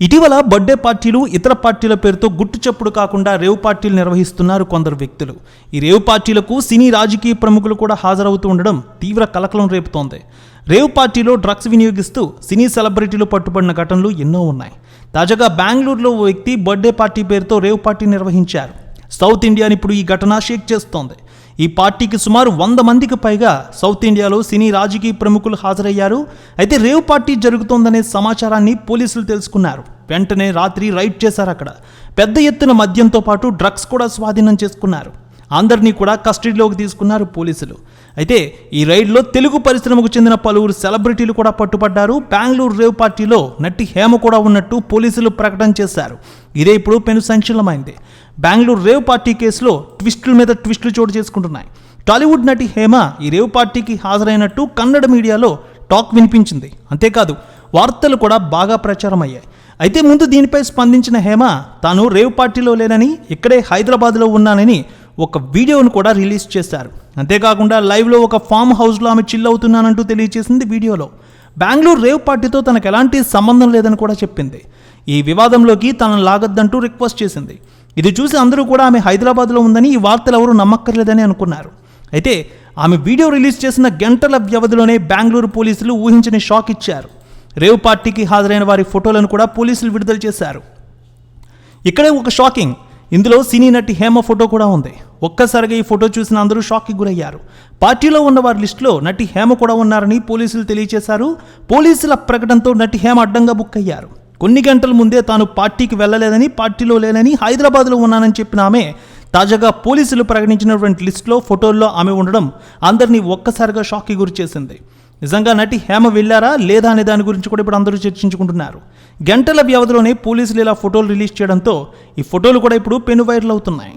ఇటీవల బర్త్డే పార్టీలు ఇతర పార్టీల పేరుతో గుట్టు చప్పుడు కాకుండా రేవు పార్టీలు నిర్వహిస్తున్నారు కొందరు వ్యక్తులు. ఈ రేవు పార్టీలకు సినీ రాజకీయ ప్రముఖులు కూడా హాజరవుతూ ఉండడం తీవ్ర కలకలం రేపుతోంది. రేవు పార్టీలో డ్రగ్స్ వినియోగిస్తూ సినీ సెలబ్రిటీలు పట్టుబడిన ఘటనలు ఎన్నో ఉన్నాయి. తాజాగా బెంగళూరులో ఓ వ్యక్తి బర్త్డే పార్టీ పేరుతో రేవు పార్టీ నిర్వహించారు. సౌత్ ఇండియాని ఇప్పుడు ఈ ఘటన షేక్ చేస్తోంది. ఈ పార్టీకి సుమారు వంద మందికి పైగా సౌత్ ఇండియాలో సినీ రాజకీయ ప్రముఖులు హాజరయ్యారు. అయితే రేవ్ పార్టీ జరుగుతోందనే సమాచారాన్ని పోలీసులు తెలుసుకున్నారు. వెంటనే రాత్రి రైడ్ చేశారు అక్కడ. పెద్ద ఎత్తున మద్యంతో పాటు డ్రగ్స్ కూడా స్వాధీనం చేసుకున్నారు. అందరినీ కూడా కస్టడీలోకి తీసుకున్నారు పోలీసులు. అయితే ఈ రైడ్లో తెలుగు పరిశ్రమకు చెందిన పలువురు సెలబ్రిటీలు కూడా పట్టుపడ్డారు బెంగళూరు రేవ్ పార్టీలో నటి హేమ కూడా ఉన్నట్టు పోలీసులు ప్రకటన చేశారు. ఇదే ఇప్పుడు పెను సంచలనమైంది. బెంగళూరు రేవ్ పార్టీ కేసులో ట్విస్టుల మీద ట్విస్టులు చోటు చేసుకుంటున్నాయి. టాలీవుడ్ నటి హేమ ఈ రేవ్ పార్టీకి హాజరైనట్టు కన్నడ మీడియాలో టాక్ వినిపించింది. అంతేకాదు వార్తలు కూడా బాగా ప్రచారం అయ్యాయి అయితే ముందు దీనిపై స్పందించిన హేమ తాను రేవ్ పార్టీలో లేనని ఇక్కడే హైదరాబాద్లో ఉన్నానని ఒక వీడియోను కూడా రిలీజ్ చేశారు. అంతేకాకుండా లైవ్లో ఒక ఫామ్ హౌస్లో ఆమె చిల్ అవుతున్నానంటూ తెలియజేసింది వీడియోలో. బెంగళూరు రేవ్ పార్టీతో తనకు ఎలాంటి సంబంధం లేదని కూడా చెప్పింది. ఈ వివాదంలోకి తనను లాగొద్దంటూ రిక్వెస్ట్ చేసింది. ఇది చూసి అందరూ కూడా ఆమె హైదరాబాద్లో ఉందని ఈ వార్తలు ఎవరూ నమ్మక్కర్లేదని అనుకున్నారు. అయితే ఆమె వీడియో రిలీజ్ చేసిన గంటల వ్యవధిలోనే బెంగళూరు పోలీసులు ఊహించని షాక్ ఇచ్చారు. రేవ్ పార్టీకి హాజరైన వారి ఫోటోలను కూడా పోలీసులు విడుదల చేశారు. ఇక్కడే ఒక షాకింగ్. ఇందులో సినీ నటి హేమ ఫోటో కూడా ఉంది. ఒక్కసారిగా ఈ ఫోటో చూసిన అందరూ షాక్కి గురయ్యారు. పార్టీలో ఉన్న వారి లిస్టులో నటి హేమ కూడా ఉన్నారని పోలీసులు తెలియజేశారు పోలీసుల ప్రకటనతో నటి హేమ అడ్డంగా బుక్ అయ్యారు. కొన్ని గంటల ముందే తాను పార్టీకి వెళ్ళలేదని పార్టీలో లేనని హైదరాబాద్లో ఉన్నానని చెప్పిన ఆమె తాజాగా పోలీసులు ప్రకటించినటువంటి లిస్టులో ఫోటోల్లో ఆమె ఉండడం అందరినీ ఒక్కసారిగా షాక్కి గురి చేసింది నిజంగా నటి హేమ వెళ్ళారా లేదా అనే దాని గురించి కూడా ఇప్పుడు అందరూ చర్చించుకుంటున్నారు. గంటల వ్యవధిలోనే పోలీసులు ఇలా ఫోటోలు రిలీజ్ చేయడంతో ఈ ఫోటోలు కూడా ఇప్పుడు పెను వైరల్ అవుతున్నాయి.